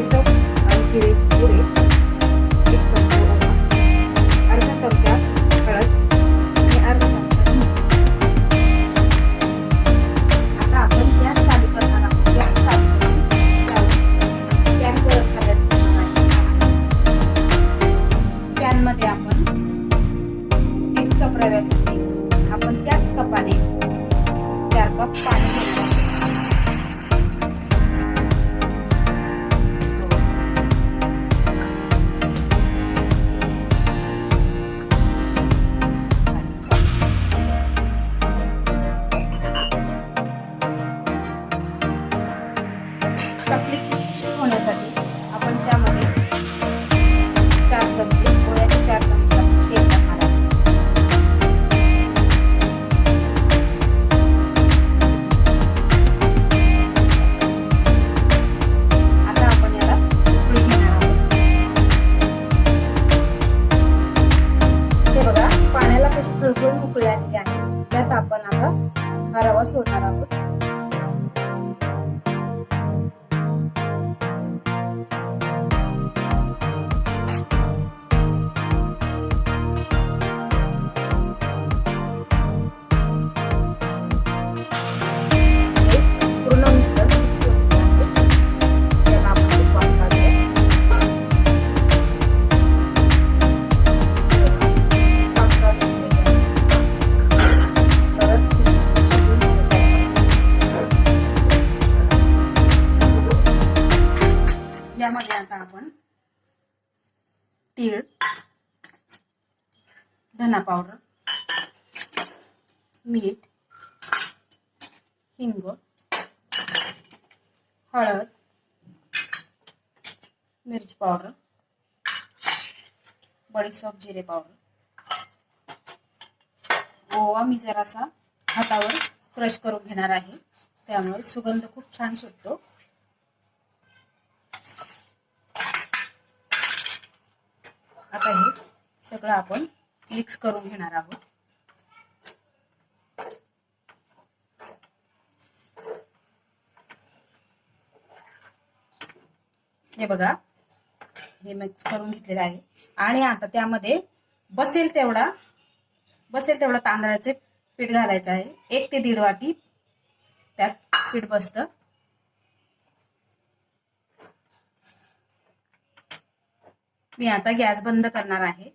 Microsoft तीळ धना powder मीठ हिंग हळद मिरची पावडर बडीसोप जिरे पावडर. ओवा मी जरासा हातावर क्रश करून घेणार आहे. त्यामुळे सुगंध खूप छान सुटतो. आता हे सगळं आपण मिक्स करून घेणार आहोत. हे बघा हे मिक्स करून घेतलेलं आहे. आणि आता त्यामध्ये बसेल तेवढा बसेल तेवढा तांदळाचे पीठ घालायचं आहे. एक ते दीड वाटी त्यात पीठ बसतं. मी आता गॅस बंद करणार आहे.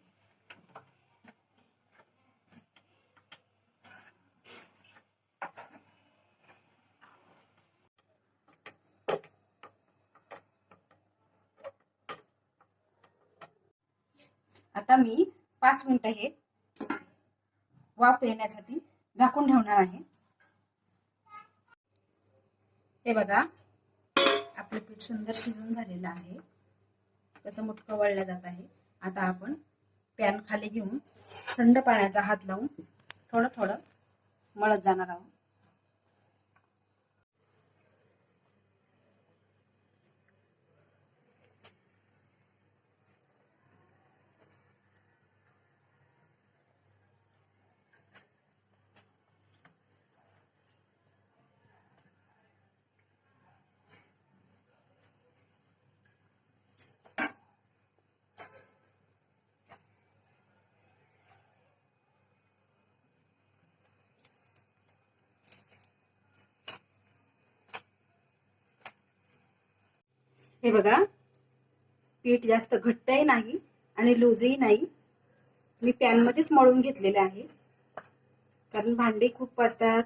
आता मी पाच मिनिटं हे वाफ येण्यासाठी झाकून ठेवणार आहे. हे बघा आपलं पीठ सुंदर शिजून झालेलं आहे. त्याचं मुटकं वळलं जात आहे. आता आपण पॅन खाली घेऊन थंड पाण्याचा हात लावून थोडं थोडं मळत जाणार आहोत. हे बघा. पीठ जास्त घट्टही नाही आणि लूजही नाही. मी पॅनमध्येच मळून घेतलेले आहे. कारण भांडी खूप पडतात.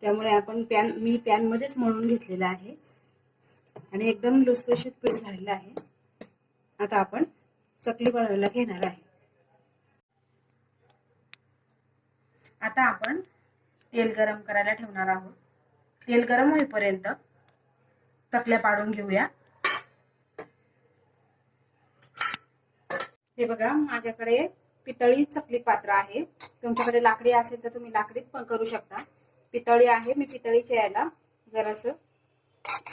त्यामुळे आपण पॅन मी पॅनमध्येच मळून घेतलेलं आहे. आणि एकदम लुसलुशीत पीठ झालेलं आहे. आता आपण चकली बनवायला घेणार आहे. आता आपण तेल गरम करायला ठेवणार आहोत. तेल गरम होईपर्यंत चकल्या पाडून घेऊया. हे बघा माझ्याकडे पितळी चकली पात्र आहे. तुमच्याकडे लाकडी असेल तर तुम्ही लाकडीत पण करू शकता. पितळी आहे मी पितळीच्या याला जरास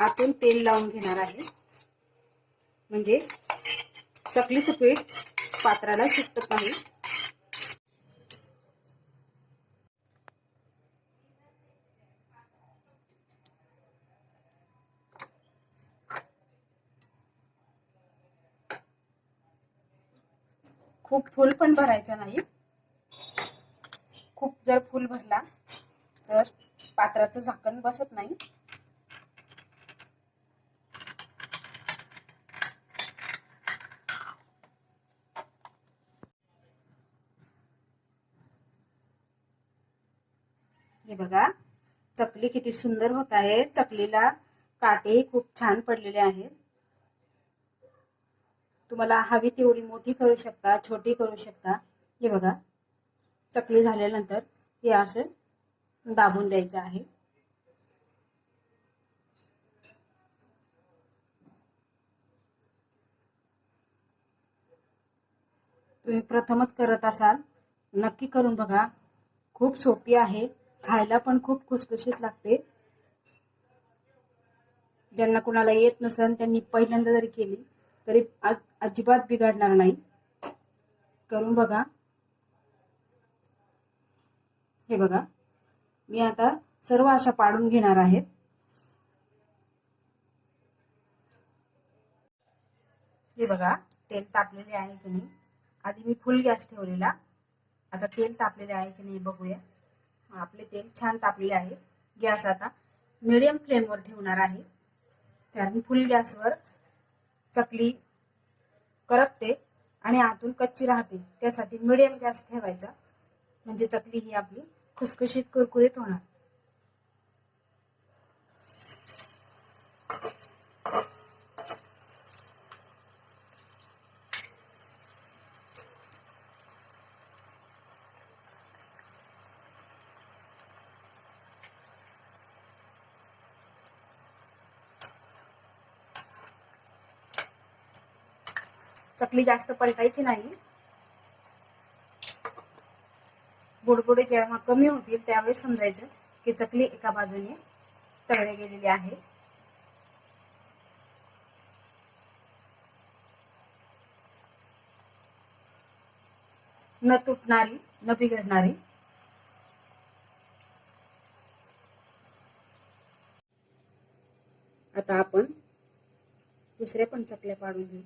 आतून तेल लावून घेणार आहे. म्हणजे चकलीचं पीठ पात्राला सुटत नाही. खूप फुल पण भरायचं नाही. खूप जर फुल भरला तर पात्राचं झाकण बसत नाही. हे बघा चकली किती सुंदर होत आहे. चकलीला काटेही खूप छान पडलेले आहेत. तुम्हाला हवी तेवढी मोठी करू शकता छोटी करू शकता. हे बघा चकली झाल्यानंतर हे असं दाबून द्यायचं आहे. तुम्ही प्रथमच करत असाल नक्की करून बघा. खूप सोपी आहे. खायला पण खूप खुसखुशीत लागते. ज्यांना कुणाला येत नसेल त्यांनी पहिल्यांदा जरी केली तरी अजिबात बिघडणार नाही. करून बघा. हे बघा. मी आता सर्व अशा पाडून घेणार आहेत. हे बघा तेल तापलेले आहे की नाही? आधी मी फुल गॅस ठेवलेला. आता तेल तापलेले आहे की नाही बघूया. आपले तेल छान तापलेले आहे. गॅस आता मिडियम फ्लेमवर ठेवणार आहे. कारण फुल गॅसवर चकली करपते आणि आतून कच्ची राहते. त्यासाठी मिडियम गॅस ठेवायचा. म्हणजे चकली ही आपली खुसखुशीत कुरकुरीत होणार. चकली जास्त पलटायची नाही. बुडबुडे जेव्हा कमी होतील त्यावेळेस समजायचं की चकली एका बाजूने तळले गेलेली आहे. न तुटणारी न बिघडणारी. आता आपण दुसऱ्या पण चकल्या पाडून घेऊ.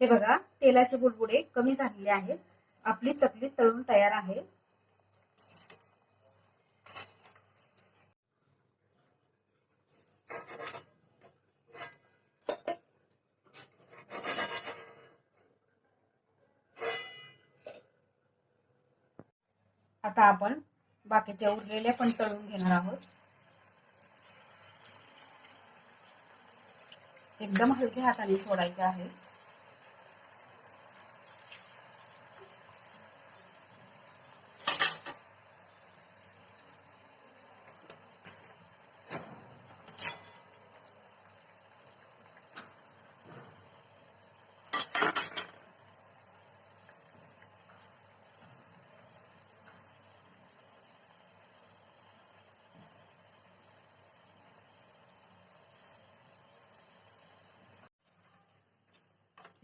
हे बघा तेलाचे बुडबुडे कमी झालेले आहेत. आपली चकली तळून तयार आहे. आता आपण बाकीच्या उरलेल्या पण तळून घेणार आहोत. एकदम हलक्या हाताने सोडायचे आहे.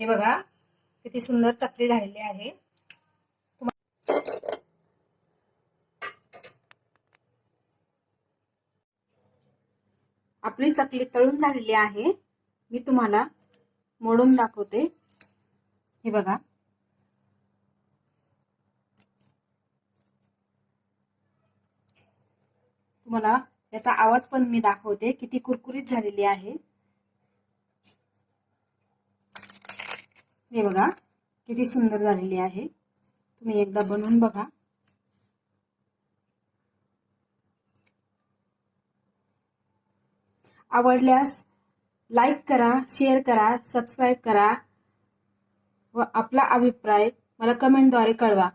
हे बघा किती सुंदर चकली झालेली आहे. आपली चकली तळून झालेली आहे. मी तुम्हाला मोडून दाखवते. हे बघा. तुम्हाला याचा आवाज पण मी दाखवते किती कुरकुरीत झालेली आहे. हे बघा किती सुंदर झालेली आहे. तुम्ही एकदा बनवून बघा. आवडल्यास लाईक करा शेअर करा सबस्क्राईब करा व आपला अभिप्राय मला कमेंटद्वारे कळवा.